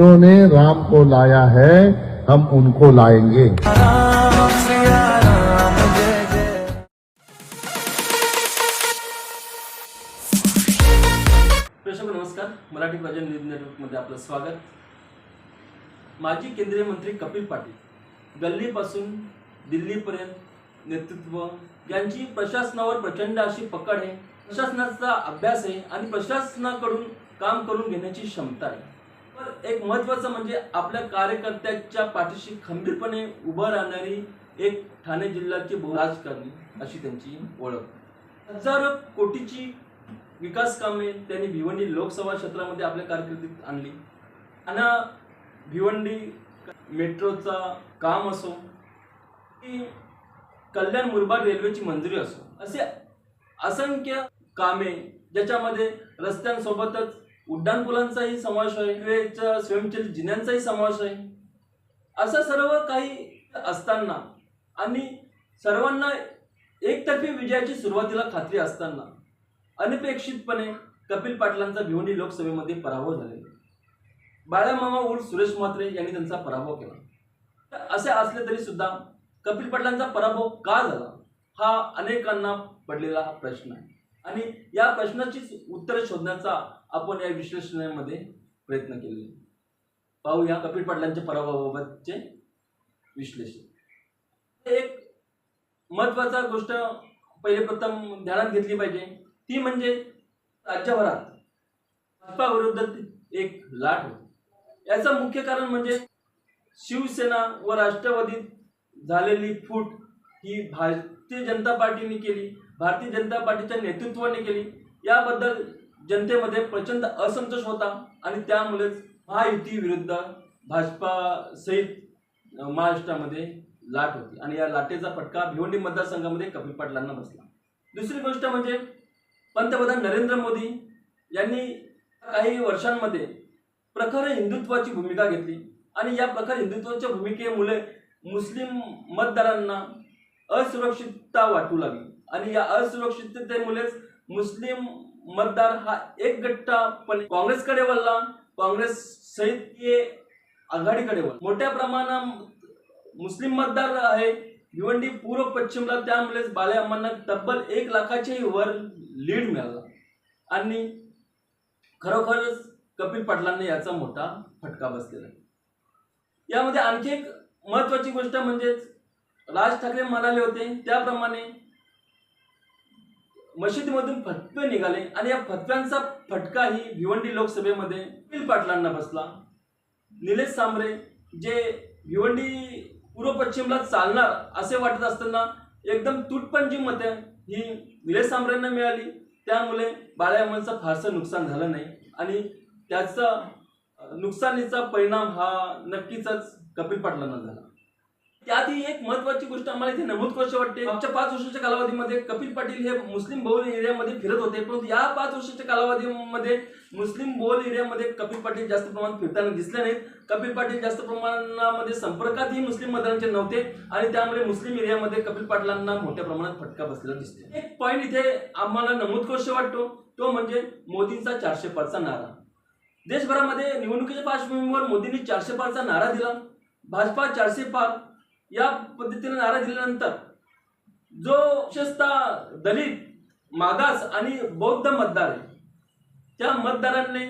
जिन्होंने राम को लाया है, हम उनको लाएँगे। मराठी नेटवर्कमध्ये आपलं स्वागत. माजी केंद्रीय मंत्री कपिल पाटील गल्लीपासून दिल्लीपर्यंत नेतृत्व, यांची प्रशासनावर प्रचंड अशी पकड आहे. प्रशासनाचा अभ्यास आहे आणि प्रशासनाकडून काम करून घेण्याची क्षमता आहे. एक महत्वाचं म्हणजे आपल्या कार्यकर्त्याच्या पाठीशी खंबीरपणे उभं राहणारी एक ठाणे जिल्ह्याची राजकारणी अशी त्यांची ओळख. हजारो कोटीची विकास कामे त्यांनी भिवंडी लोकसभा क्षेत्रामध्ये आपल्या कारकिर्दीत आणली. आणि भिवंडी मेट्रोचा काम असो की कल्याण मुरबाड रेल्वेची मंजुरी असो असे असंख्य कामे ज्याच्यामध्ये रस्त्यांसोबतच उड्डाणपुलांचाही समावेश आहे रेल्वेच्या स्वयंचलित जिन्यांचाही समावेश आहे. असं सर्व काही असताना आणि सर्वांना एकतर्फी विजयाची सुरुवातीला खात्री असताना अनपेक्षितपणे कपिल पाटलांचा भिवंडी लोकसभेमध्ये पराभव झालेला बाळामामा उर्फ सुरेश म्हात्रे यांनी त्यांचा पराभव केला. असे असले तरी सुद्धा कपिल पाटलांचा पराभव का झाला हा अनेकांना पडलेला हा प्रश्न आहे. आणि या प्रश्नाचीच उत्तरे शोधण्याचा आपण या विश्लेषणामध्ये प्रयत्न केले पाहूया कपिल पाटलांच्या पराभवाबाबतचे विश्लेषण. एक महत्त्वाचा गोष्ट पहिले प्रथम ध्यानात घेतली पाहिजे. ती म्हणजे राज्यभरात भाजपा विरुद्ध एक लाट होती. याचं मुख्य कारण म्हणजे शिवसेना व राष्ट्रवादीत झालेली फूट ही भारतीय जनता पार्टीने केली. भारतीय जनता पार्टीच्या नेतृत्वाने केली. याबद्दल जनतेमध्ये प्रचंड असंतोष होता आणि त्यामुळेच महायुती विरुद्ध भाजपा सहित महाराष्ट्रामध्ये लाट होती आणि या लाटेचा फटका भिवंडी मतदारसंघामध्ये कपिल पाटलांना बसला. दुसरी गोष्ट म्हणजे पंतप्रधान नरेंद्र मोदी यांनी काही वर्षांमध्ये प्रखर हिंदुत्वाची भूमिका घेतली. आणि या प्रखर हिंदुत्वाच्या भूमिकेमुळे मुस्लिम मतदारांना असुरक्षितता वाटू लागली. आणि या असुरक्षिततेमुळेच मुस्लिम मतदार हा एक गट्टा पण काँग्रेसकडे वळला. काँग्रेस सहित हे आघाडीकडे वळला. मोठ्या प्रमाणात मुस्लिम मतदार आहे. भिवंडी पूर्व पश्चिमला त्यामुळेच बाळे अम्मांना तब्बल एक लाखाच्याही वर लीड मिळाला. आणि खरोखरच कपिल पाटलांनी याचा मोठा फटका बसलेला यामध्ये आणखी एक महत्वाची गोष्ट म्हणजेच राज ठाकरे म्हणाले होते त्याप्रमाणे मशिदीमधून फटके निघाले आणि या फटक्यांचा फटकाही भिवंडी लोकसभेमध्ये निल पाटलांना बसला. निलेश सांबरे जे भिवंडी पूर्व पश्चिमला चालणार असे वाटत असताना एकदम तुटपंची मते ही निलेश सांबरेंना मिळाली. त्यामुळे बाळ्यामांचं फारसं नुकसान झालं नाही आणि त्याचा नुकसानीचा परिणाम हा नक्कीच कपिल पाटलांना झाला. त्यातही एक महत्वाची गोष्ट आम्हाला इथे नमूद करायची वाटते. मागच्या पाच वर्षाच्या कालावधीमध्ये कपिल पाटील हे मुस्लिम बहुल एरियामध्ये फिरत होते. परंतु या पाच वर्षाच्या कालावधीमध्ये मुस्लिम बहुल एरियामध्ये कपिल पाटील जास्त प्रमाणात फिरताना दिसले नाहीत. कपिल पाटील जास्त प्रमाणामध्ये संपर्कातही मुस्लिम मतदारांचे नव्हते आणि त्यामुळे मुस्लिम एरियामध्ये कपिल पाटलांना मोठ्या प्रमाणात फटका बसलेला दिसते एक पॉईंट इथे आम्हाला नमूद करूशी वाटतो. तो म्हणजे मोदींचा चारशे पाचचा नारा. देशभरामध्ये निवडणुकीच्या पार्श्वभूमीवर मोदींनी चारशे पाचचा नारा दिला. भाजपा चारशे पाच या पद्धतीने नारा दिल्यानंतर जो विशेषतः दलित मागास आणि बौद्ध मतदार आहे त्या मतदारांनी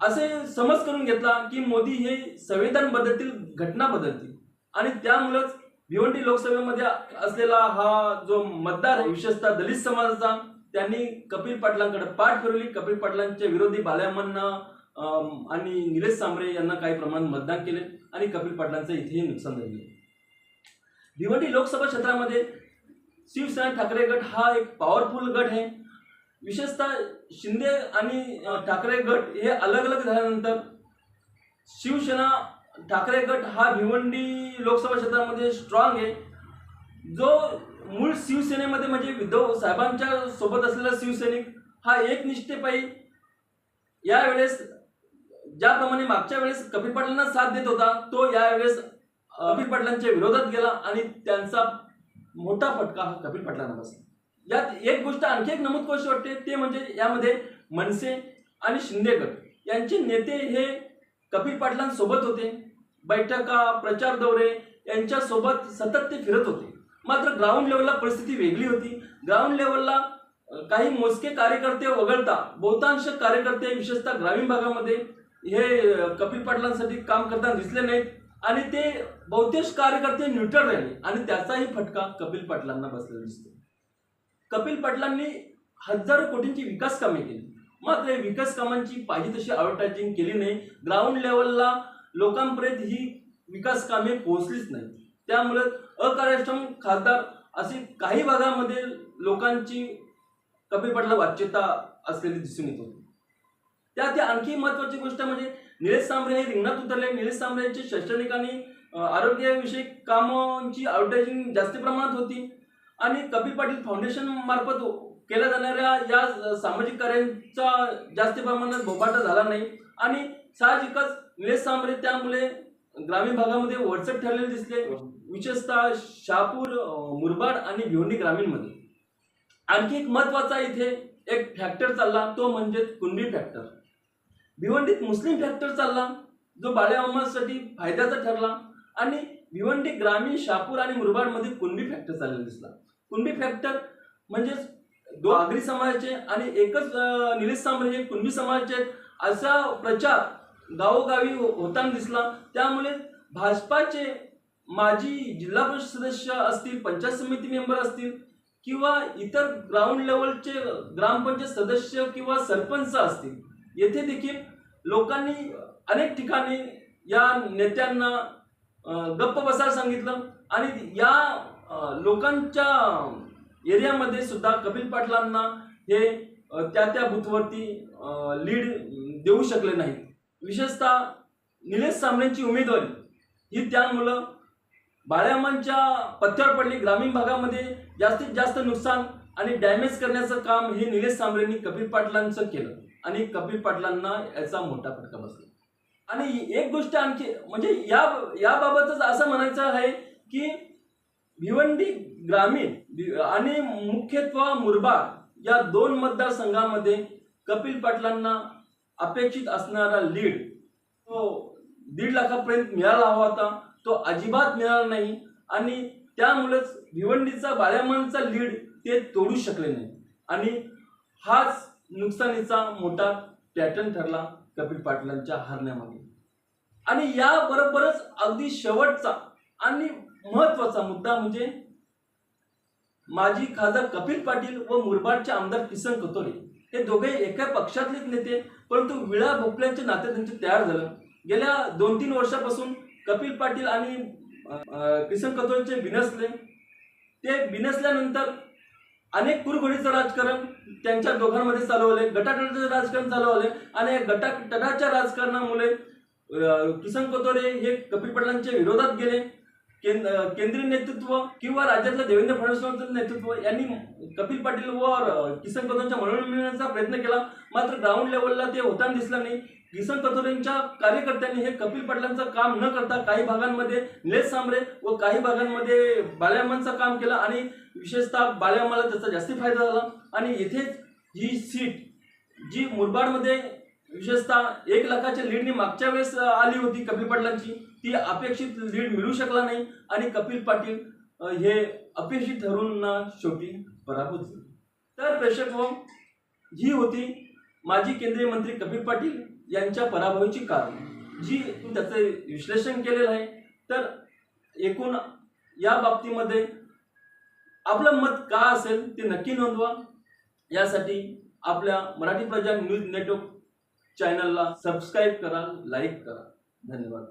असे समज करून घेतला की मोदी हे संविधान बदलतील घटना बदलतील. आणि त्यामुळेच भिवंडी लोकसभेमध्ये असलेला हा जो मतदार आहे विशेषतः दलित समाजाचा त्यांनी कपिल पाटलांकडे पाठ फिरवली. कपिल पाटलांच्या विरोधी बाल्यामांना आणि निलेश सांबरे यांना काही प्रमाणात मतदान केले आणि कपिल पाटलांचं इथेही नुकसान झाले. भिवंडी लोकसभा क्षेत्रामध्ये शिवसेना ठाकरे गट हा एक पॉवरफुल गट आहे. विशेषतः शिंदे आणि ठाकरे गट हे अलग अलग झाल्यानंतर शिवसेना ठाकरे गट हा भिवंडी लोकसभा क्षेत्रामध्ये स्ट्रॉंग आहे. जो मूळ शिवसेनेमध्ये म्हणजे उद्धव साहेबांच्या सोबत असलेला शिवसैनिक हा एक निष्ठेपायी यावेळेस ज्याप्रमाणे मागच्या वेळेस कपिल पाटलांना साथ देत होता तो यावेळेस कपिल पाटलांच्या विरोधात गेला आणि त्यांचा मोठा फटका हा कपिल पाटलांना बसला. यात एक गोष्ट आणखी एक नमूद कशी वाटते ते म्हणजे यामध्ये मनसे आणि शिंदेकर यांचे नेते हे कपिल पाटलांसोबत होते. बैठका प्रचार दौरे यांच्यासोबत सतत ते फिरत होते. मात्र ग्राउंड लेवलला परिस्थिती वेगळी होती. ग्राउंड लेवलला काही मोजके कार्यकर्ते वगळता बहुतांश कार्यकर्ते विशेषतः ग्रामीण भागामध्ये हे कपिल पाटलांसाठी काम करताना दिसले नाहीत. आणि ते बहुतेक कार्यकर्ते न्यूट्रल राहिले. आणि त्याचाही फटका कपिल पाटलांना बसलेला दिसतो. कपिल पाटलांनी हजारो कोटींची विकास कामे केली. मात्र विकास कामांची पाहिजे तशी ॲडव्हर्टायझिंग केली नाही. ग्राउंड लेवलला लोकांपर्यंत ही विकास कामे पोहोचलीच नाही त्यामुळे अकार्यक्षम खासदार अशी काही भागामध्ये लोकांची कपिल पाटला वाच्यता असलेली दिसून येत होती. त्यात आणखी महत्वाची गोष्ट म्हणजे निलेश सांबरे हे रिंगणात उतरले. निलेश सांबरे यांची शैक्षणिक आणि आरोग्यविषयक कामांची ॲडव्हर्टायझिंग जास्त प्रमाणात होती. आणि कपिल पाटील फाउंडेशन मार्फत केल्या जाणाऱ्या या सामाजिक कार्यांचा जास्त प्रमाणात बोबाटा झाला नाही. आणि साहजिकच निलेश सांबरे त्यामुळे ग्रामीण भागामध्ये वरचट ठरलेले दिसले. विशेषतः शहापूर मुरबाड आणि भिवंडी ग्रामीणमध्ये. आणखी एक महत्त्वाचा इथे एक फॅक्टर चालला तो म्हणजे कुणबी फॅक्टर भिवंडीत मुस्लिम फॅक्टर चालला जो बाळ्यामासाठी फायद्याचा ठरला आणि भिवंडी ग्रामीण शापूर आणि मुरबाडमध्ये कुणबी फॅक्टर चाललेला दिसला. कुणबी फॅक्टर म्हणजेच दो आगरी समाजाचे आणि एकच निलेश सांबरे हे कुणबी समाजाचे असा प्रचार गावोगावी हो, होताना दिसला. त्यामुळे भाजपाचे माजी जिल्हा परिषद सदस्य असतील पंचायत समिती मेंबर असतील किंवा इतर ग्राउंड लेवलचे ग्रामपंचायत सदस्य किंवा सरपंच असतील येथे देखील लोकांनी अनेक ठिकाणी या नेत्यांना गप्प बसायला सांगितलं. आणि या लोकांच्या एरियामध्ये सुद्धा कपिल पाटलांना हे त्या त्या बूथवरती लीड देऊ शकले नाहीत. विशेषतः निलेश सांबरेंची उमेदवारी ही त्यामुळं बाळ्यामांच्या पथ्यावर पडली. ग्रामीण भागामध्ये जास्तीत जास्त नुकसान आणि डॅमेज करण्याचं काम हे निलेश सांबरेंनी कपिल पाटलांचं केलं. आणि कपिल पाटलांना याचा मोठा फटका बसला. आणि एक गोष्ट आणखी म्हणजे या याबाबतच असं म्हणायचं आहे की भिवंडी ग्रामीण आणि मुख्यत्व मुरबाड या दोन मतदारसंघामध्ये कपिल पाटलांना अपेक्षित असणारा लीड तो दीड लाखापर्यंत मिळाला हवा होता. तो अजिबात मिळाला नाही आणि त्यामुळेच भिवंडीचा बाळ्यामानचा लीड ते तोडू शकले नाही आणि हाच नुकसानीचा मोठा पॅटर्न ठरला कपिल पाटलांच्या हरण्यामागे. आणि या बरोबरच अगदी शेवटचा आणि महत्त्वाचा मुद्दा म्हणजे माजी खासदार कपिल पाटील व मुरबाडचे आमदार किसन कतोरे हे दोघे एका पक्षातलेच नेते परंतु विळा भोपळ्यांचे नाते त्यांचे तयार झालं. गेल्या दोन तीन वर्षापासून कपिल पाटील आणि किसन कतोरेचे बिनसले. ते बिनसल्यानंतर अनेक कुरघोडीचं राजकारण त्यांच्या दोघांमध्ये चालवले गटाटटाचं राजकारण चालवले आणि गटाटटाच्या राजकारणामुळे किसन कोतोरे हे कपिल पटलांच्या विरोधात गेले. केंद्र केंद्रीय नेतृत्व किंवा राज्यातलं देवेंद्र फडणवीसांचं नेतृत्व यांनी कपिल पाटील व किसन कतोरेंच्या मनोरंजन मिळवण्याचा प्रयत्न केला. मात्र ग्राउंड लेवलला ते होताना दिसलं नाही. किसन कथोरेंच्या कार्यकर्त्यांनी हे कपिल पाटलांचं काम न करता काही भागांमध्ये निलेश सांबरे व काही भागांमध्ये बाळ्यामांचं काम केलं आणि विशेषतः बाळ्यामाला त्याचा जास्ती फायदा झाला. आणि इथेच ही सीट जी मुरबाडमध्ये विशेषतः एक लाखाच्या लीडनी मागच्या वेळेस आली होती कपिल पाटलांची ती अपेक्षित लीड मिळू शकला नाही आणि कपिल पाटील हे अपेक्षित ठरून शेवटी पराभूत झाले. तर प्रेक्षक हो, ही होती माजी केंद्रीय मंत्री कपिल पाटील. यांच्या पराभवाची कारण. जी त्याचं विश्लेषण केलेलं आहे तर एकूण या बाबतीमध्ये आपलं मत का असेल ते नक्की नोंदवा. यासाठी आपल्या मराठी प्रजा न्यूज नेटवर्क चॅनलला सबस्क्राईब करा लाईक करा. धन्यवाद.